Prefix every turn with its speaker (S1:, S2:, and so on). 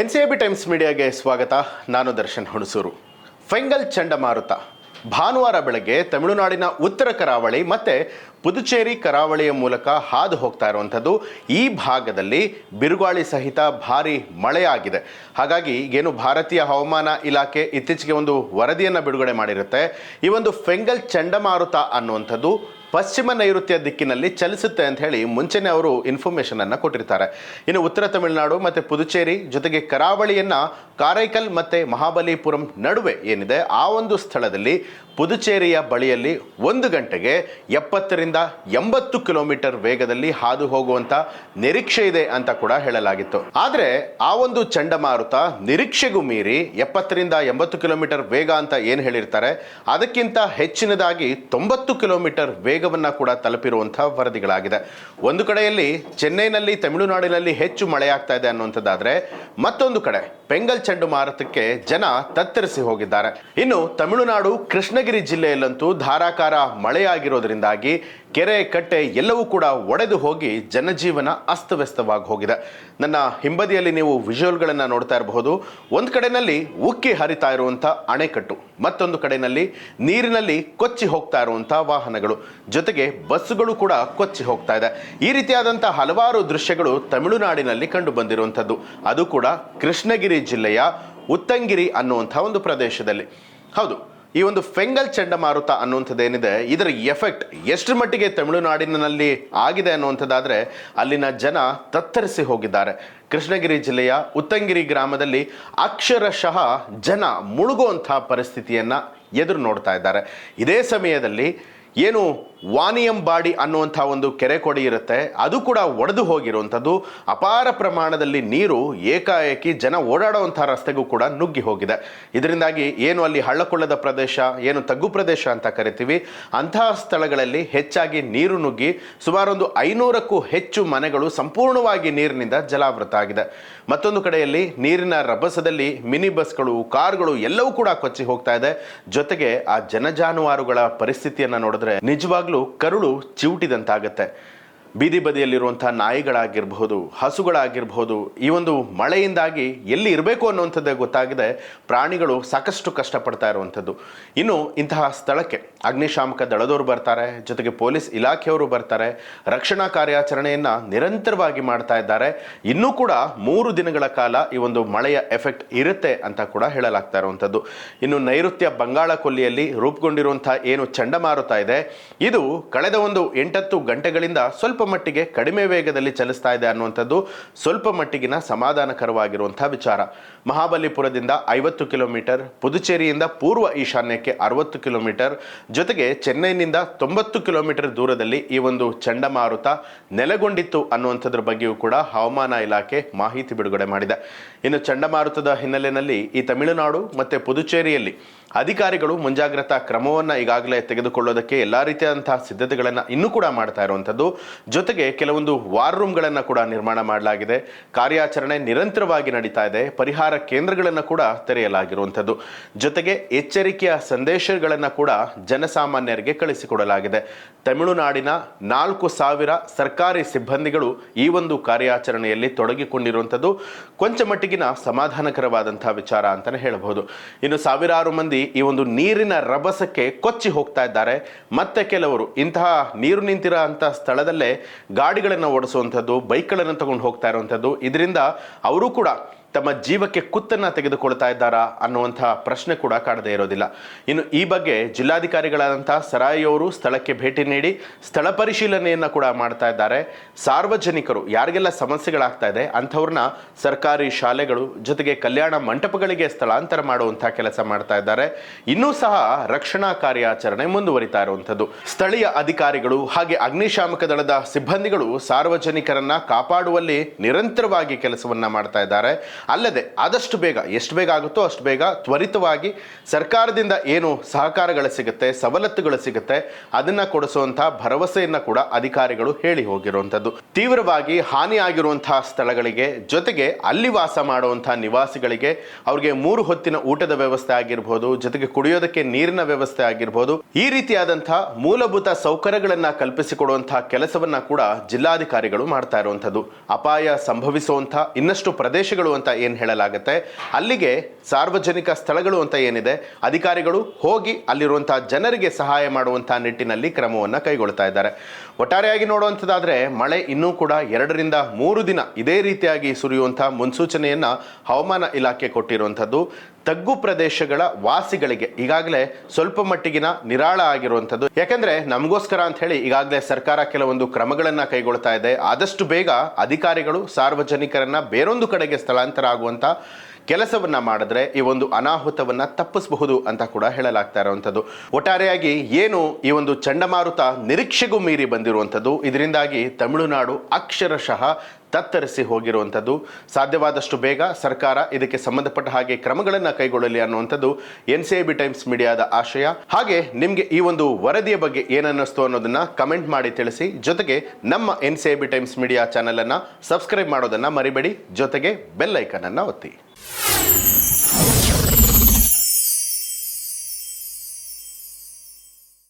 S1: N C A B Times ಮೀಡಿಯಾಗೆ ಸ್ವಾಗತ. ನಾನು ದರ್ಶನ್ ಹುಣಸೂರು. ಫೆಂಗಲ್ ಚಂಡಮಾರುತ. ಭಾನುವಾರ ಬೆಳಗ್ಗೆ ತಮಿಳುನಾಡಿನ ಉತ್ತರ ಕರಾವಳಿ ಮತ್ತು ಪುದುಚೇರಿ ಕರಾವಳಿಯ ಮೂಲಕ ಹಾದು ಹೋಗ್ತಾ ಇರುವಂಥದ್ದು ಈ ಭಾಗದಲ್ಲಿ ಬಿರುಗಾಳಿ ಸಹಿತ ಭಾರಿ ಮಳೆಯಾಗಿದೆ. ಹಾಗಾಗಿ ಏನು ಭಾರತೀಯ ಹವಾಮಾನ ಇಲಾಖೆ ಇತ್ತೀಚೆಗೆ ಒಂದು ವರದಿಯನ್ನು ಬಿಡುಗಡೆ ಮಾಡಿರುತ್ತೆ. ಈ ಒಂದು ಫೆಂಗಲ್ ಚಂಡಮಾರುತ ಅನ್ನುವಂಥದ್ದು ಪಶ್ಚಿಮ ನೈಋತ್ಯ ದಿಕ್ಕಿನಲ್ಲಿ ಚಲಿಸುತ್ತೆ ಅಂತ ಹೇಳಿ ಮುಂಚೆನೆ ಅವರು ಇನ್ಫಾರ್ಮೇಶನ್ ಅನ್ನು ಕೊಟ್ಟಿರ್ತಾರೆ. ಇನ್ನು ಉತ್ತರ ತಮಿಳುನಾಡು ಮತ್ತೆ ಪುದುಚೇರಿ ಜೊತೆಗೆ ಕರಾವಳಿಯನ್ನ ಕಾರೈಕಲ್ ಮತ್ತೆ ಮಹಾಬಲಿಪುರಂ ನಡುವೆ ಏನಿದೆ, ಆ ಒಂದು ಸ್ಥಳದಲ್ಲಿ ಪುದುಚೇರಿಯ ಬಳಿಯಲ್ಲಿ ಒಂದು ಗಂಟೆಗೆ ಎಪ್ಪತ್ತರಿಂದ ಎಂಬತ್ತು ಕಿಲೋಮೀಟರ್ ವೇಗದಲ್ಲಿ ಹಾದು ಹೋಗುವಂತ ನಿರೀಕ್ಷೆ ಇದೆ ಅಂತ ಕೂಡ ಹೇಳಲಾಗಿತ್ತು. ಆದರೆ ಆ ಒಂದು ಚಂಡಮಾರುತ ನಿರೀಕ್ಷೆಗೂ ಮೀರಿ ಎಪ್ಪತ್ತರಿಂದ ಎಂಬತ್ತು ಕಿಲೋಮೀಟರ್ ವೇಗ ಅಂತ ಏನು ಹೇಳಿರ್ತಾರೆ, ಅದಕ್ಕಿಂತ ಹೆಚ್ಚಿನದಾಗಿ ತೊಂಬತ್ತು ಕಿಲೋಮೀಟರ್ ವೇಗವನ್ನ ಕೂಡ ತಲುಪಿರುವಂತಹ ವರದಿಗಳಾಗಿದೆ. ಒಂದು ಕಡೆಯಲ್ಲಿ ಚೆನ್ನೈನಲ್ಲಿ ತಮಿಳುನಾಡಿನಲ್ಲಿ ಹೆಚ್ಚು ಮಳೆಯಾಗ್ತಾ ಇದೆ ಅನ್ನುವಂಥದ್ದಾದ್ರೆ, ಮತ್ತೊಂದು ಕಡೆ ಪೆಂಗಲ್ ಚಂಡಮಾರುತಕ್ಕೆ ಜನ ತತ್ತರಿಸಿ ಹೋಗಿದ್ದಾರೆ. ಇನ್ನು ತಮಿಳುನಾಡು ಕೃಷ್ಣಗಿರಿ ಜಿಲ್ಲೆಯಲ್ಲಂತೂ ಧಾರಾಕಾರ ಮಳೆಯಾಗಿರೋದ್ರಿಂದಾಗಿ ಕೆರೆ ಕಟ್ಟೆ ಎಲ್ಲವೂ ಕೂಡ ಒಡೆದು ಹೋಗಿ ಜನಜೀವನ ಅಸ್ತವ್ಯಸ್ತವಾಗಿ ಹೋಗಿದೆ. ನನ್ನ ಹಿಂಬದಿಯಲ್ಲಿ ನೀವು ವಿಜುವಲ್ಗಳನ್ನು ನೋಡ್ತಾ ಇರಬಹುದು. ಒಂದು ಕಡೆನಲ್ಲಿ ಉಕ್ಕಿ ಹರಿತಾ ಇರುವಂಥ ಅಣೆಕಟ್ಟು, ಮತ್ತೊಂದು ಕಡೆನಲ್ಲಿ ನೀರಿನಲ್ಲಿ ಕೊಚ್ಚಿ ಹೋಗ್ತಾ ಇರುವಂಥ ವಾಹನಗಳು, ಜೊತೆಗೆ ಬಸ್ಸುಗಳು ಕೂಡ ಕೊಚ್ಚಿ ಹೋಗ್ತಾ ಇದೆ. ಈ ರೀತಿಯಾದಂಥ ಹಲವಾರು ದೃಶ್ಯಗಳು ತಮಿಳುನಾಡಿನಲ್ಲಿ ಕಂಡು ಬಂದಿರುವಂಥದ್ದು. ಅದು ಕೂಡ ಕೃಷ್ಣಗಿರಿ ಜಿಲ್ಲೆಯ ಉತ್ತಂಗಿರಿ ಅನ್ನುವಂಥ ಒಂದು ಪ್ರದೇಶದಲ್ಲಿ. ಹೌದು ಈ ಒಂದು ಫೆಂಗಲ್ ಚಂಡಮಾರುತ ಅನ್ನುವಂಥದ್ದೇನಿದೆ, ಇದರ ಎಫೆಕ್ಟ್ ಎಷ್ಟು ಮಟ್ಟಿಗೆ ತಮಿಳುನಾಡಿನಲ್ಲಿ ಆಗಿದೆ ಅನ್ನುವಂಥದ್ದಾದ್ರೆ ಅಲ್ಲಿನ ಜನ ತತ್ತರಿಸಿ ಹೋಗಿದ್ದಾರೆ. ಕೃಷ್ಣಗಿರಿ ಜಿಲ್ಲೆಯ ಉತ್ತಂಗಿರಿ ಗ್ರಾಮದಲ್ಲಿ ಅಕ್ಷರಶಃ ಜನ ಮುಳುಗುವಂಥ ಪರಿಸ್ಥಿತಿಯನ್ನ ಎದುರು ನೋಡ್ತಾ ಇದ್ದಾರೆ. ಇದೇ ಸಮಯದಲ್ಲಿ ಏನು ವಾನಿಯಂಬಾಡಿ ಅನ್ನುವಂಥ ಒಂದು ಕೆರೆ ಕೊಡಿ ಇರುತ್ತೆ. ಅದು ಕೂಡ ಒಡೆದು ಹೋಗಿರುವಂಥದ್ದು. ಅಪಾರ ಪ್ರಮಾಣದಲ್ಲಿ ನೀರು ಏಕಾಏಕಿ ಜನ ಓಡಾಡುವಂಥ ರಸ್ತೆಗೂ ಕೂಡ ನುಗ್ಗಿ ಹೋಗಿದೆ. ಇದರಿಂದಾಗಿ ಏನು ಅಲ್ಲಿ ಹಳ್ಳಕೊಳ್ಳದ ಪ್ರದೇಶ, ಏನು ತಗ್ಗು ಪ್ರದೇಶ ಅಂತ ಕರಿತೀವಿ. ಅಂತಹ ಸ್ಥಳಗಳಲ್ಲಿ ಹೆಚ್ಚಾಗಿ ನೀರು ನುಗ್ಗಿ ಸುಮಾರೊಂದು ಐನೂರಕ್ಕೂ ಹೆಚ್ಚು ಮನೆಗಳು ಸಂಪೂರ್ಣವಾಗಿ ನೀರಿನಿಂದ ಜಲಾವೃತ ಆಗಿದೆ. ಮತ್ತೊಂದು ಕಡೆಯಲ್ಲಿ ನೀರಿನ ರಭಸದಲ್ಲಿ ಮಿನಿ ಬಸ್ಗಳು ಕಾರ್ಗಳು ಎಲ್ಲವೂ ಕೂಡ ಕೊಚ್ಚಿ ಹೋಗ್ತಾ ಇದೆ. ಜೊತೆಗೆ ಆ ಜನಜಾನುವಾರುಗಳ ಪರಿಸ್ಥಿತಿಯನ್ನು ನೋಡಿದ್ರೆ ನಿಜವಾಗ್ಲೂ ಕರುಳು ಚಿವುಟಿದಂತಾಗತ್ತೆ. ಬೀದಿ ಬದಿಯಲ್ಲಿರುವಂಥ ನಾಯಿಗಳಾಗಿರ್ಬಹುದು, ಹಸುಗಳಾಗಿರ್ಬಹುದು, ಈ ಒಂದು ಮಳೆಯಿಂದಾಗಿ ಎಲ್ಲಿ ಇರಬೇಕು ಅನ್ನುವಂಥದ್ದೇ ಗೊತ್ತಾಗಿದೆ. ಪ್ರಾಣಿಗಳು ಸಾಕಷ್ಟು ಕಷ್ಟಪಡ್ತಾ ಇರುವಂಥದ್ದು. ಇನ್ನು ಇಂತಹ ಸ್ಥಳಕ್ಕೆ ಅಗ್ನಿಶಾಮಕ ದಳದವರು ಬರ್ತಾರೆ, ಜೊತೆಗೆ ಪೊಲೀಸ್ ಇಲಾಖೆಯವರು ಬರ್ತಾರೆ, ರಕ್ಷಣಾ ಕಾರ್ಯಾಚರಣೆಯನ್ನು ನಿರಂತರವಾಗಿ ಮಾಡ್ತಾ ಇದ್ದಾರೆ. ಇನ್ನೂ ಕೂಡ ಮೂರು ದಿನಗಳ ಕಾಲ ಈ ಒಂದು ಮಳೆಯ ಎಫೆಕ್ಟ್ ಇರುತ್ತೆ ಅಂತ ಕೂಡ ಹೇಳಲಾಗ್ತಾ ಇರುವಂಥದ್ದು. ಇನ್ನು ನೈಋತ್ಯ ಬಂಗಾಳ ಕೊಲ್ಲಿಯಲ್ಲಿ ರೂಪುಗೊಂಡಿರುವಂಥ ಏನು ಚಂಡಮಾರುತ ಇದೆ, ಇದು ಕಳೆದ ಒಂದು ಎಂಟತ್ತು ಗಂಟೆಗಳಿಂದ ಸ್ವಲ್ಪ ಮಟ್ಟಿಗೆ ಕಡಿಮೆ ವೇಗದಲ್ಲಿ ಚಲಿಸ್ತಾ ಇದೆ ಅನ್ನುವಂಥದ್ದು ಸ್ವಲ್ಪ ಮಟ್ಟಿಗಿನ ಸಮಾಧಾನಕರವಾಗಿರುವಂಥ ವಿಚಾರ. ಮಹಾಬಲಿಪುರದಿಂದ ಐವತ್ತು ಕಿಲೋಮೀಟರ್, ಪುದುಚೇರಿಯಿಂದ ಪೂರ್ವ ಈಶಾನ್ಯಕ್ಕೆ ಅರವತ್ತು ಕಿಲೋಮೀಟರ್, ಜೊತೆಗೆ ಚೆನ್ನೈನಿಂದ ತೊಂಬತ್ತು ಕಿಲೋಮೀಟರ್ ದೂರದಲ್ಲಿ ಈ ಒಂದು ಚಂಡಮಾರುತ ನೆಲೆಗೊಂಡಿತ್ತು ಅನ್ನುವಂಥದ್ರ ಬಗ್ಗೆಯೂ ಕೂಡ ಹವಾಮಾನ ಇಲಾಖೆ ಮಾಹಿತಿ ಬಿಡುಗಡೆ ಮಾಡಿದೆ. ಇನ್ನು ಚಂಡಮಾರುತದ ಹಿನ್ನೆಲೆಯಲ್ಲಿ ಈ ತಮಿಳುನಾಡು ಮತ್ತೆ ಪುದುಚೇರಿಯಲ್ಲಿ ಅಧಿಕಾರಿಗಳು ಮುಂಜಾಗ್ರತಾ ಕ್ರಮವನ್ನು ಈಗಾಗಲೇ ತೆಗೆದುಕೊಳ್ಳೋದಕ್ಕೆ ಎಲ್ಲ ರೀತಿಯಾದಂತಹ ಸಿದ್ಧತೆಗಳನ್ನು ಇನ್ನೂ ಕೂಡ ಮಾಡ್ತಾ ಇರುವಂಥದ್ದು. ಜೊತೆಗೆ ಕೆಲವೊಂದು ವಾರ್ ರೂಮ್ಗಳನ್ನು ಕೂಡ ನಿರ್ಮಾಣ ಮಾಡಲಾಗಿದೆ. ಕಾರ್ಯಾಚರಣೆ ನಿರಂತರವಾಗಿ ನಡೀತಾ ಇದೆ. ಪರಿಹಾರ ಕೇಂದ್ರಗಳನ್ನು ಕೂಡ ತೆರೆಯಲಾಗಿರುವಂಥದ್ದು. ಜೊತೆಗೆ ಎಚ್ಚರಿಕೆಯ ಸಂದೇಶಗಳನ್ನು ಕೂಡ ಜನಸಾಮಾನ್ಯರಿಗೆ ಕಳಿಸಿಕೊಡಲಾಗಿದೆ. ತಮಿಳುನಾಡಿನ ನಾಲ್ಕು ಸಾವಿರ ಸರ್ಕಾರಿ ಸಿಬ್ಬಂದಿಗಳು ಈ ಒಂದು ಕಾರ್ಯಾಚರಣೆಯಲ್ಲಿ ತೊಡಗಿಕೊಂಡಿರುವಂಥದ್ದು. ಕೊಂಚ ಮಟ್ಟಿಗಿನ ಸಮಾಧಾನಕರವಾದಂತಹ ವಿಚಾರ ಅಂತಲೇ ಹೇಳಬಹುದು. ಇನ್ನು ಸಾವಿರಾರು ಮಂದಿ ಈ ಒಂದು ನೀರಿನ ರಭಸಕ್ಕೆ ಕೊಚ್ಚಿ ಹೋಗ್ತಾ ಇದ್ದಾರೆ. ಮತ್ತೆ ಕೆಲವರು ಇಂತಹ ನೀರು ನಿಂತಿರೋ ಅಂತ ಸ್ಥಳದಲ್ಲೇ ಗಾಡಿಗಳನ್ನು ಓಡಿಸುವಂಥದ್ದು, ಬೈಕ್ಗಳನ್ನು ತಗೊಂಡು ಹೋಗ್ತಾ ಇರುವಂಥದ್ದು. ಇದರಿಂದ ಅವರು ಕೂಡ ತಮ್ಮ ಜೀವಕ್ಕೆ ಕುತ್ತನ್ನ ತೆಗೆದುಕೊಳ್ತಾ ಇದ್ದಾರಾ ಅನ್ನುವಂಥ ಪ್ರಶ್ನೆ ಕೂಡ ಕಾಡದೇ ಇರೋದಿಲ್ಲ. ಇನ್ನು ಈ ಬಗ್ಗೆ ಜಿಲ್ಲಾಧಿಕಾರಿಗಳಾದಂಥ ಸರಾಯಿ ಅವರು ಸ್ಥಳಕ್ಕೆ ಭೇಟಿ ನೀಡಿ ಸ್ಥಳ ಪರಿಶೀಲನೆಯನ್ನ ಕೂಡ ಮಾಡ್ತಾ ಇದ್ದಾರೆ. ಸಾರ್ವಜನಿಕರು ಯಾರಿಗೆಲ್ಲ ಸಮಸ್ಯೆಗಳಾಗ್ತಾ ಇದೆ, ಅಂಥವ್ರನ್ನ ಸರ್ಕಾರಿ ಶಾಲೆಗಳು ಜೊತೆಗೆ ಕಲ್ಯಾಣ ಮಂಟಪಗಳಿಗೆ ಸ್ಥಳಾಂತರ ಮಾಡುವಂಥ ಕೆಲಸ ಮಾಡ್ತಾ ಇದ್ದಾರೆ. ಇನ್ನೂ ಸಹ ರಕ್ಷಣಾ ಕಾರ್ಯಾಚರಣೆ ಮುಂದುವರಿತಾ ಇರುವಂಥದ್ದು. ಸ್ಥಳೀಯ ಅಧಿಕಾರಿಗಳು ಹಾಗೆ ಅಗ್ನಿಶಾಮಕ ದಳದ ಸಿಬ್ಬಂದಿಗಳು ಸಾರ್ವಜನಿಕರನ್ನ ಕಾಪಾಡುವಲ್ಲಿ ನಿರಂತರವಾಗಿ ಕೆಲಸವನ್ನ ಮಾಡ್ತಾ ಇದ್ದಾರೆ. ಅಲ್ಲದೆ ಆದಷ್ಟು ಬೇಗ, ಎಷ್ಟು ಬೇಗ ಆಗುತ್ತೋ ಅಷ್ಟು ಬೇಗ ತ್ವರಿತವಾಗಿ ಸರ್ಕಾರದಿಂದ ಏನು ಸಹಕಾರಗಳು ಸಿಗುತ್ತೆ, ಸವಲತ್ತುಗಳು ಸಿಗುತ್ತೆ, ಅದನ್ನ ಕೊಡಿಸುವಂತಹ ಭರವಸೆಯನ್ನ ಕೂಡ ಅಧಿಕಾರಿಗಳು ಹೇಳಿ ಹೋಗಿರುವಂಥದ್ದು. ತೀವ್ರವಾಗಿ ಹಾನಿಯಾಗಿರುವಂತಹ ಸ್ಥಳಗಳಿಗೆ ಜೊತೆಗೆ ಅಲ್ಲಿ ವಾಸ ಮಾಡುವಂತಹ ನಿವಾಸಿಗಳಿಗೆ ಅವ್ರಿಗೆ ಮೂರು ಹೊತ್ತಿನ ಊಟದ ವ್ಯವಸ್ಥೆ ಆಗಿರ್ಬೋದು, ಜೊತೆಗೆ ಕುಡಿಯೋದಕ್ಕೆ ನೀರಿನ ವ್ಯವಸ್ಥೆ ಆಗಿರಬಹುದು ಈ ರೀತಿಯಾದಂತಹ ಮೂಲಭೂತ ಸೌಕರ್ಯಗಳನ್ನ ಕಲ್ಪಿಸಿಕೊಡುವಂತಹ ಕೆಲಸವನ್ನ ಕೂಡ ಜಿಲ್ಲಾಧಿಕಾರಿಗಳು ಮಾಡ್ತಾ ಇರುವಂಥದ್ದು. ಅಪಾಯ ಸಂಭವಿಸುವಂತಹ ಇನ್ನಷ್ಟು ಪ್ರದೇಶಗಳು ಅಂತ ಏನು ಹೇಳಲಾಗುತ್ತೆ? ಅಲ್ಲಿಗೆ ಸಾರ್ವಜನಿಕ ಸ್ಥಳಗಳು ಅಂತ ಏನಿದೆ? ಅಧಿಕಾರಿಗಳು ಹೋಗಿ ಅಲ್ಲಿರುವಂತಹ ಜನರಿಗೆ ಸಹಾಯ ಮಾಡುವಂತಹ ನಿಟ್ಟಿನಲ್ಲಿ ಕ್ರಮವನ್ನು ಕೈಗೊಳ್ತಾ ಇದ್ದಾರೆ. ಒಟ್ಟಾರೆಯಾಗಿ ನೋಡುವಂಥದ್ದಾದ್ರೆ ಮಳೆ ಇನ್ನೂ ಕೂಡ ಎರಡರಿಂದ ಮೂರು ದಿನ ಇದೇ ರೀತಿಯಾಗಿ ಸುರಿಯುವಂಥ ಮುನ್ಸೂಚನೆಯನ್ನ ಹವಾಮಾನ ಇಲಾಖೆ ಕೊಟ್ಟಿರುವಂಥದ್ದು. ತಗ್ಗು ಪ್ರದೇಶಗಳ ವಾಸಿಗಳಿಗೆ ಈಗಾಗಲೇ ಸ್ವಲ್ಪ ಮಟ್ಟಿಗಿನ ನಿರಾಳ ಆಗಿರುವಂಥದ್ದು. ಯಾಕಂದ್ರೆ ನಮಗೋಸ್ಕರ ಅಂತ ಹೇಳಿ ಈಗಾಗಲೇ ಸರ್ಕಾರ ಕೆಲವೊಂದು ಕ್ರಮಗಳನ್ನ ಕೈಗೊಳ್ತಾ ಇದೆ. ಆದಷ್ಟು ಬೇಗ ಅಧಿಕಾರಿಗಳು ಸಾರ್ವಜನಿಕರನ್ನ ಬೇರೊಂದು ಕಡೆಗೆ ಸ್ಥಳಾಂತರ ಆಗುವಂತ ಕೆಲಸವನ್ನ ಮಾಡಿದ್ರೆ ಈ ಒಂದು ಅನಾಹುತವನ್ನ ತಪ್ಪಿಸಬಹುದು ಅಂತ ಕೂಡ ಹೇಳಲಾಗ್ತಾ ಇರುವಂಥದ್ದು. ಒಟ್ಟಾರೆಯಾಗಿ ಏನು ಈ ಒಂದು ಚಂಡಮಾರುತ ನಿರೀಕ್ಷೆಗೂ ಮೀರಿ ಬಂದಿರುವಂಥದ್ದು. ಇದರಿಂದಾಗಿ ತಮಿಳುನಾಡು ಅಕ್ಷರಶಃ ತತ್ತರಿಸಿ ಹೋಗಿರುವಂಥದ್ದು. ಸಾಧ್ಯವಾದಷ್ಟು ಬೇಗ ಸರ್ಕಾರ ಇದಕ್ಕೆ ಸಂಬಂಧಪಟ್ಟ ಹಾಗೆ ಕ್ರಮಗಳನ್ನು ಕೈಗೊಳ್ಳಲಿ ಅನ್ನುವಂಥದ್ದು N C I B Times ಮೀಡಿಯಾದ ಆಶಯ. ಹಾಗೆ ನಿಮಗೆ ಈ ಒಂದು ವರದಿಯ ಬಗ್ಗೆ ಏನನ್ನಿಸ್ತು ಅನ್ನೋದನ್ನ ಕಮೆಂಟ್ ಮಾಡಿ ತಿಳಿಸಿ. ಜೊತೆಗೆ ನಮ್ಮ N C I B Times media ಚಾನಲನ್ನು ಸಬ್ಸ್ಕ್ರೈಬ್ ಮಾಡೋದನ್ನು ಮರಿಬೇಡಿ. ಜೊತೆಗೆ ಬೆಲ್ ಐಕನ್ ಅನ್ನು ಒತ್ತಿ.